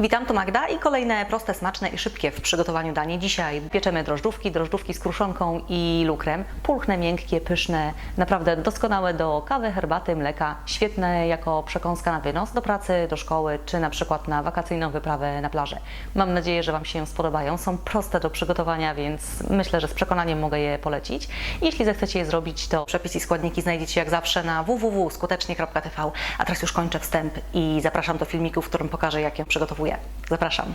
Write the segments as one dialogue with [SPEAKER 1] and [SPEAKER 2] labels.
[SPEAKER 1] Witam, tu Magda i kolejne proste, smaczne i szybkie w przygotowaniu danie. Dzisiaj pieczemy drożdżówki, drożdżówki z kruszonką i lukrem. Pulchne, miękkie, pyszne, naprawdę doskonałe do kawy, herbaty, mleka. Świetne jako przekąska na wynos, do pracy, do szkoły, czy na przykład na wakacyjną wyprawę na plażę. Mam nadzieję, że Wam się spodobają. Są proste do przygotowania, więc myślę, że z przekonaniem mogę je polecić. Jeśli zechcecie je zrobić, to przepis i składniki znajdziecie jak zawsze na www.skutecznie.tv. A teraz już kończę wstęp i zapraszam do filmiku, w którym pokażę, jak ją przygotowuję. Zapraszam.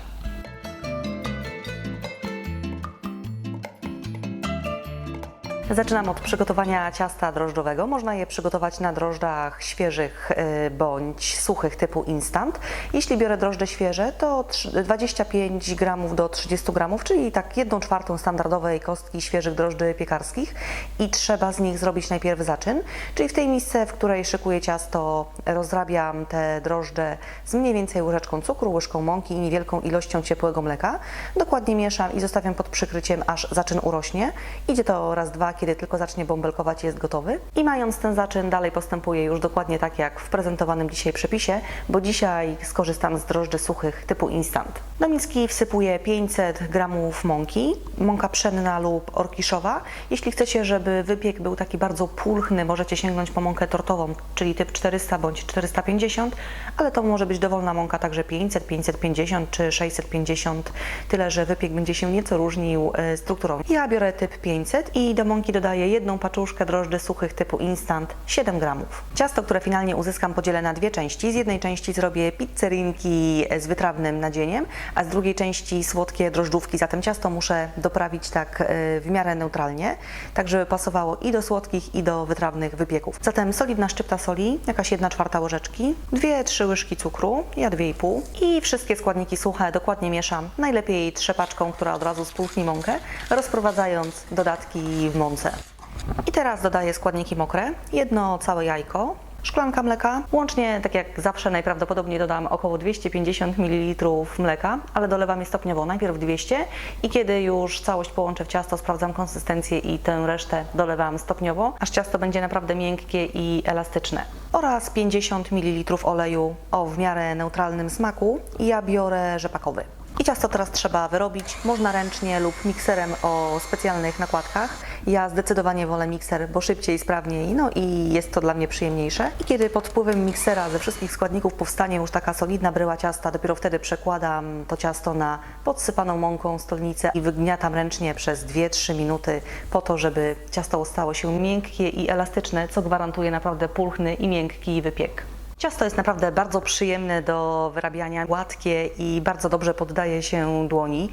[SPEAKER 1] Zaczynam od przygotowania ciasta drożdżowego. Można je przygotować na drożdżach świeżych y, bądź suchych typu instant. Jeśli biorę drożdże świeże, to trz- 25 gramów do 30 gramów, czyli tak 1 czwartą standardowej kostki świeżych drożdży piekarskich i trzeba z nich zrobić najpierw zaczyn. Czyli w tej misce, w której szykuję ciasto, rozrabiam te drożdże z mniej więcej łyżeczką cukru, łyżką mąki i niewielką ilością ciepłego mleka. Dokładnie mieszam i zostawiam pod przykryciem, aż zaczyn urośnie. Idzie to raz, dwa, kiedy tylko zacznie bąbelkować, jest gotowy. I mając ten zaczyn, dalej postępuję już dokładnie tak jak w prezentowanym dzisiaj przepisie, bo dzisiaj skorzystam z drożdży suchych typu instant. Do miski wsypuję 500 gramów mąki, mąka pszenna lub orkiszowa. Jeśli chcecie, żeby wypiek był taki bardzo pulchny, możecie sięgnąć po mąkę tortową, czyli typ 400 bądź 450, ale to może być dowolna mąka także 500, 550 czy 650, tyle że wypiek będzie się nieco różnił e, strukturą. Ja biorę typ 500 i do mąki dodaję jedną paczuszkę drożdży suchych typu instant 7 gramów. Ciasto, które finalnie uzyskam podzielę na dwie części. Z jednej części zrobię pizzerinki z wytrawnym nadzieniem, a z drugiej części słodkie drożdżówki. Zatem ciasto muszę doprawić tak e, w miarę neutralnie, tak żeby pasowało i do słodkich i do wytrawnych wypieków. Zatem solidna szczypta soli, jakaś 1 czwarta łyżeczki, 2-3 łyżki cukru, ja 2,5 i wszystkie składniki suche dokładnie mieszam, najlepiej trzepaczką, która od razu spulchni mąkę, rozprowadzając dodatki w mące. I teraz dodaję składniki mokre, jedno całe jajko, szklanka mleka, łącznie tak jak zawsze najprawdopodobniej dodam około 250 ml mleka, ale dolewam je stopniowo, najpierw 200 i kiedy już całość połączę w ciasto, sprawdzam konsystencję i tę resztę dolewam stopniowo, aż ciasto będzie naprawdę miękkie i elastyczne. Oraz 50 ml oleju o w miarę neutralnym smaku ja biorę rzepakowy. I ciasto teraz trzeba wyrobić, można ręcznie lub mikserem o specjalnych nakładkach. Ja zdecydowanie wolę mikser, bo szybciej, sprawniej, no i jest to dla mnie przyjemniejsze. I kiedy pod wpływem miksera ze wszystkich składników powstanie już taka solidna bryła ciasta, dopiero wtedy przekładam to ciasto na podsypaną mąką stolnicę i wygniatam ręcznie przez 2-3 minuty po to, żeby ciasto stało się miękkie i elastyczne, co gwarantuje naprawdę pulchny i miękki wypiek. Ciasto jest naprawdę bardzo przyjemne do wyrabiania, gładkie i bardzo dobrze poddaje się dłoni.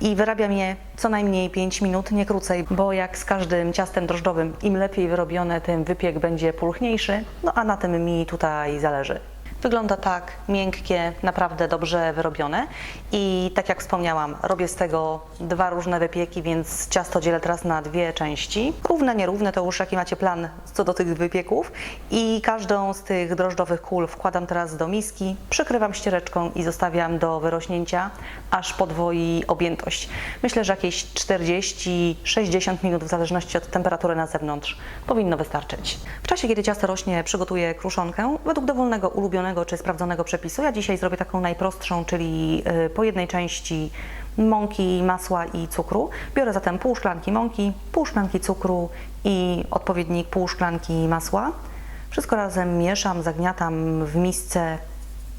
[SPEAKER 1] I wyrabiam je co najmniej 5 minut, nie krócej, bo jak z każdym ciastem drożdżowym, im lepiej wyrobione, tym wypiek będzie pulchniejszy, no a na tym mi tutaj zależy. Wygląda tak miękkie, naprawdę dobrze wyrobione i tak jak wspomniałam, robię z tego dwa różne wypieki, więc ciasto dzielę teraz na dwie części. Równe, nierówne to już jaki macie plan co do tych wypieków i każdą z tych drożdżowych kul wkładam teraz do miski, przykrywam ściereczką i zostawiam do wyrośnięcia, aż podwoi objętość. Myślę, że jakieś 40-60 minut w zależności od temperatury na zewnątrz powinno wystarczyć. W czasie, kiedy ciasto rośnie, przygotuję kruszonkę według dowolnego ulubionego czy sprawdzonego przepisu. Ja dzisiaj zrobię taką najprostszą, czyli y, po jednej części mąki, masła i cukru. Biorę zatem pół szklanki mąki, pół szklanki cukru i odpowiednik pół szklanki masła. Wszystko razem mieszam, zagniatam w misce,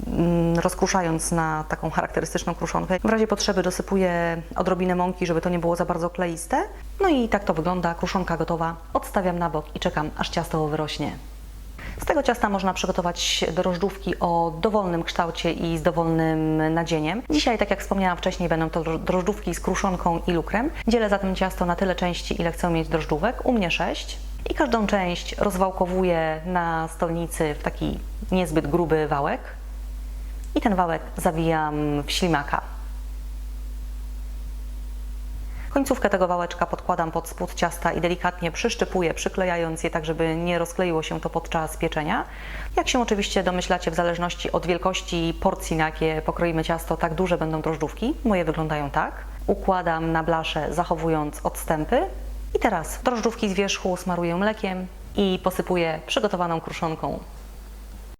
[SPEAKER 1] mm, rozkruszając na taką charakterystyczną kruszonkę. W razie potrzeby dosypuję odrobinę mąki, żeby to nie było za bardzo kleiste. No i tak to wygląda, kruszonka gotowa. Odstawiam na bok i czekam, aż ciasto wyrośnie. Z tego ciasta można przygotować drożdżówki o dowolnym kształcie i z dowolnym nadzieniem. Dzisiaj, tak jak wspomniałam wcześniej, będą to dro- drożdżówki z kruszonką i lukrem. Dzielę zatem ciasto na tyle części, ile chcę mieć drożdżówek. U mnie 6. I każdą część rozwałkowuję na stolnicy w taki niezbyt gruby wałek. I ten wałek zawijam w ślimaka. Końcówkę tego wałeczka podkładam pod spód ciasta i delikatnie przyszczypuję, przyklejając je tak, żeby nie rozkleiło się to podczas pieczenia. Jak się oczywiście domyślacie, w zależności od wielkości porcji, na jakie pokroimy ciasto, tak duże będą drożdżówki. Moje wyglądają tak. Układam na blaszę, zachowując odstępy. I teraz drożdżówki z wierzchu smaruję mlekiem i posypuję przygotowaną kruszonką.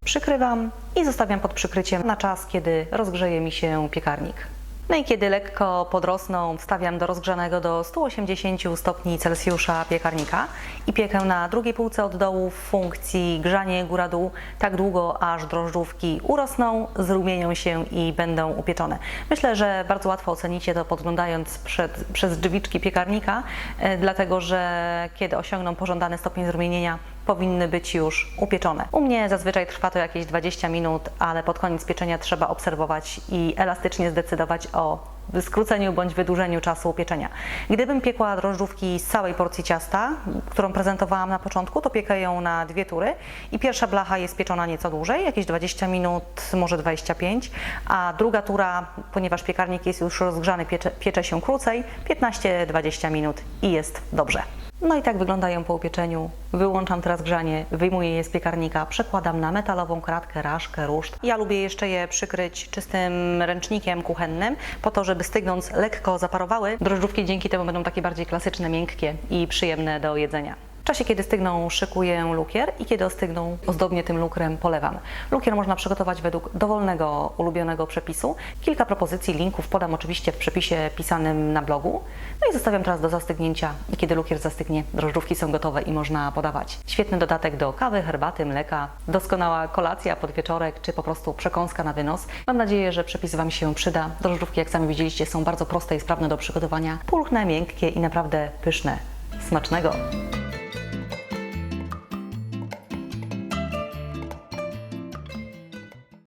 [SPEAKER 1] Przykrywam i zostawiam pod przykryciem na czas, kiedy rozgrzeje mi się piekarnik. No i kiedy lekko podrosną, wstawiam do rozgrzanego do 180 stopni Celsjusza piekarnika i piekę na drugiej półce od dołu w funkcji grzanie góra-dół tak długo, aż drożdżówki urosną, zrumienią się i będą upieczone. Myślę, że bardzo łatwo ocenicie to podglądając przed, przez drzwiczki piekarnika, e, dlatego że kiedy osiągną pożądany stopień zrumienienia, powinny być już upieczone. U mnie zazwyczaj trwa to jakieś 20 minut, ale pod koniec pieczenia trzeba obserwować i elastycznie zdecydować o skróceniu bądź wydłużeniu czasu pieczenia. Gdybym piekła drożdżówki z całej porcji ciasta, którą prezentowałam na początku, to piekę ją na dwie tury i pierwsza blacha jest pieczona nieco dłużej, jakieś 20 minut, może 25, a druga tura, ponieważ piekarnik jest już rozgrzany, piecze, piecze się krócej, 15-20 minut i jest dobrze. No i tak wyglądają po upieczeniu. Wyłączam teraz grzanie, wyjmuję je z piekarnika, przekładam na metalową kratkę, raszkę, ruszt. Ja lubię jeszcze je przykryć czystym ręcznikiem kuchennym, po to, żeby stygnąc lekko zaparowały. Drożdżówki dzięki temu będą takie bardziej klasyczne, miękkie i przyjemne do jedzenia. Czasie, kiedy stygną, szykuję lukier i kiedy ostygną, ozdobnie tym lukrem polewam. Lukier można przygotować według dowolnego, ulubionego przepisu. Kilka propozycji, linków podam oczywiście w przepisie pisanym na blogu. No i zostawiam teraz do zastygnięcia i kiedy lukier zastygnie, drożdżówki są gotowe i można podawać. Świetny dodatek do kawy, herbaty, mleka, doskonała kolacja, podwieczorek czy po prostu przekąska na wynos. Mam nadzieję, że przepis Wam się przyda. Drożdżówki, jak sami widzieliście, są bardzo proste i sprawne do przygotowania. Pulchne, miękkie i naprawdę pyszne. Smacznego!